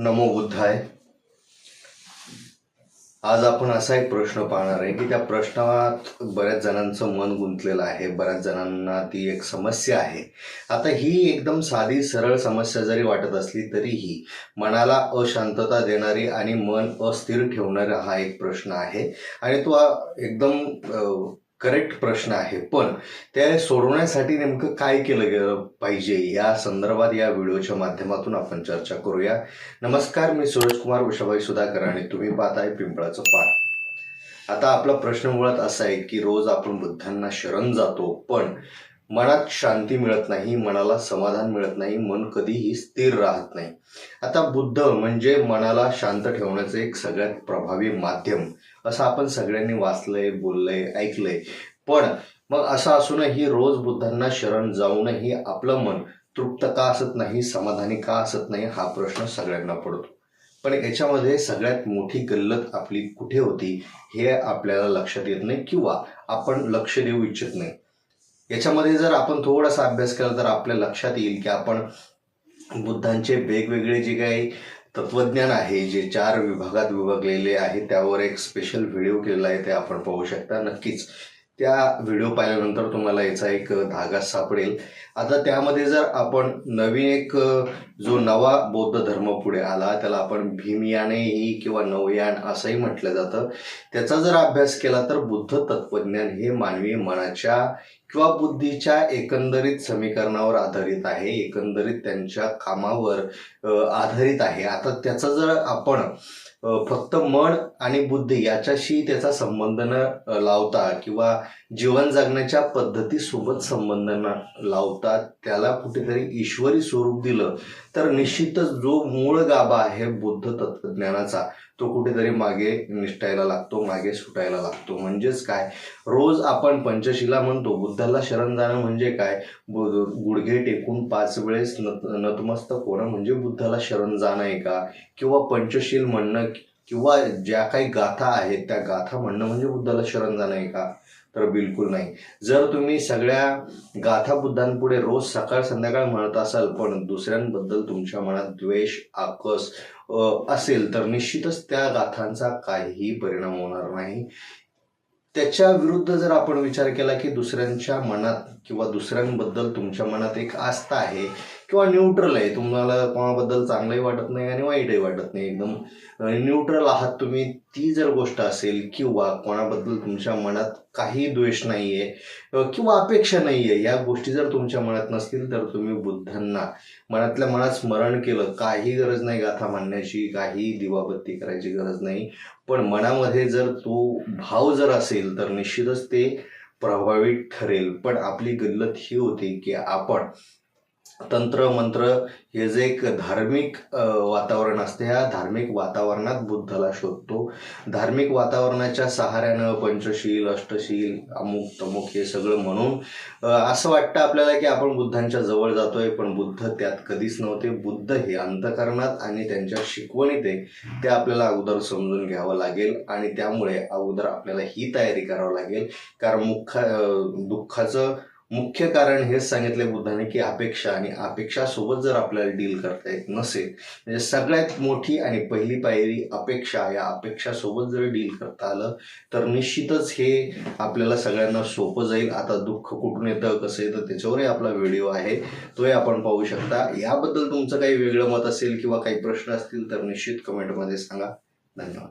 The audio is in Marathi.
नमो बुद्धाय. आज आपण असा एक प्रश्न पाहणार आहे की त्या प्रश्नात बऱ्याच जणांचं मन गुंतलेलं आहे बऱ्याच जणांना ती एक समस्या आहे. आता ही एकदम साधी सरळ समस्या जरी वाटत असली तरीही मनाला अशांतता देणारी आणि मन अस्थिर ठेवणारा हा एक प्रश्न आहे. आणि तो आ- एकदम करेक्ट प्रश्न आहे. पण ते सोडवण्यासाठी नेमकं काय केलं गेलं पाहिजे? या संदर्भात या व्हिडिओच्या माध्यमातून आपण चर्चा करूया. नमस्कार मी सूरज कुमार उषाबाई सुधाकर आणि तुम्ही पाहताय पिंपळाचं पान. आता आपला प्रश्न मुळात असा आहे की रोज आपण बुद्धांना शरण जातो पण मनात शांती मिळत नाही मनाला समाधान मिळत नाही मन कधीही स्थिर राहत नाही. आता बुद्ध म्हणजे मनाला शांत ठेवण्याचं एक सगळ्यात प्रभावी माध्यम. असं आपण सगळ्यांनी वाचलंय बोललंय ऐकलंय. पण मग असं असूनही रोज बुद्धांना शरण जाऊनही आपलं मन तृप्त का असत नाही समाधानी का असत नाही हा प्रश्न सगळ्यांना पडतो. पण याच्यामध्ये सगळ्यात मोठी गल्लत आपली कुठे होती हे आपल्याला लक्षात येत नाही किंवा आपण लक्ष देऊ इच्छित नाही. याच्यामध्ये जर आपण थोडासा अभ्यास केला तर आपल्या लक्षात येईल की आपण बुद्धांचे वेगवेगळे जे काही तत्वज्ञान आहे जे चार विभागात विभागलेले आहे त्यावर एक स्पेशल व्हिडिओ केलेला आहे ते आपण पाहू शकता. नक्कीच त्या व्हिडिओ पाहिल्यानंतर तुम्हाला याचा एक धागा सापडेल. आता त्यामध्ये जर आपण नवीन एक जो नवा बौद्ध धर्म पुढे आला त्याला आपण भीमयानेही किंवा नवयान असंही म्हटलं जातं. त्याचा जर अभ्यास केला तर बुद्ध तत्वज्ञान हे मानवी मनाच्या किंवा बुद्धीच्या एकंदरीत समीकरणावर आधारित आहे एकंदरीत त्यांच्या कामावर आधारित आहे. आता त्याचा जर आपण फक्त मन आणि बुद्धी याच्याशी त्याचा संबंध न लावता किंवा जीवन जगण्याच्या पद्धतीसोबत संबंध न लावता त्याला कुठेतरी ईश्वरी स्वरूप दिलं तर निश्चितच जो मूळ गाभा आहे बुद्ध तत्वज्ञानाचा तो कुठेतरी मागे निष्ठायला लागतो मागे सुटायला लागतो. म्हणजेच काय? रोज आपण पंचशिला म्हणतो बुद्धाला शरण जाणं म्हणजे काय? गुडघे टेकून पाच वेळेस नत नतमस्तक होणं म्हणजे बुद्धाला शरण जाणं आहे का? किंवा पंचशील म्हणणं किंवा ज्या काही गाथा आहेत त्या गाथा म्हणणं म्हणजे बुद्धाला शरण जाणं आहे का? तर बिलकुल नाही. जर तुम्ही सगळ्या गाथा बुद्धांपुढे रोज सकाळ संध्याकाळ म्हणत असाल पण दुसऱ्यांबद्दल तुमच्या मनात द्वेष आकस असेल तर निश्चितच त्या गाथांचा काहीही परिणाम होणार नाही. त्याच्या विरुद्ध जर आपण विचार केला की दुसऱ्यांच्या मनात किंवा दुसऱ्यांबद्दल तुमच्या मनात एक आस्था आहे किंवा न्यूट्रल आहे. तुम्हाला कोणाबद्दल चांगलंही वाटत नाही आणि वाईटही वाटत नाही एकदम. न्यूट्रल आहात तुम्ही ती जर गोष्ट असेल किंवा कोणाबद्दल तुमच्या मनात काही द्वेष नाही आहे किंवा अपेक्षा नाही आहे या गोष्टी जर तुमच्या मनात नसतील तर तुम्ही बुद्धांना मनातल्या मनात स्मरण केलं काही गरज नाही गाथा मांडण्याची काही दिवाबत्ती करायची गरज नाही. पण मनामध्ये जर तो भाव जर असेल तर निश्चितच ते प्रभावित ठरेल. पण आपली गल्लत ही होती की आपण तंत्र मंत्र हे जे एक धार्मिक वातावरण असते ह्या धार्मिक वातावरणात बुद्धाला शोधतो. धार्मिक वातावरणाच्या सहाऱ्यानं पंचशील अष्टशील अमुक तमुक हे सगळं म्हणून असं वाटतं आपल्याला की आपण बुद्धांच्या जवळ जातोय पण बुद्ध त्यात कधीच नव्हते. बुद्ध हे अंतकरणात आणि त्यांच्या शिकवणीत आहे ते आपल्याला अगोदर समजून घ्यावं लागेल आणि त्यामुळे अगोदर आपल्याला ही तयारी करावं लागेल. कारण मुख्य दुःखाचं मुख्य कारण हेच सांगितले बुद्धाने की अपेक्षा आणि अपेक्षासोबत जर आपल्याला डील करता येत नसेल म्हणजे सगळ्यात मोठी आणि पहिली पायरी अपेक्षा या अपेक्षासोबत जर डील करता आलं तर निश्चितच हे आपल्याला सगळ्यांना सोपं जाईल. आता दुःख कुठून येतं कसं येतं त्याच्यावरही आपला व्हिडिओ आहे. तोही आपण पाहू शकता. याबद्दल तुमचं काही वेगळं मत असेल किंवा काही प्रश्न असतील तर निश्चित कमेंटमध्ये सांगा. धन्यवाद.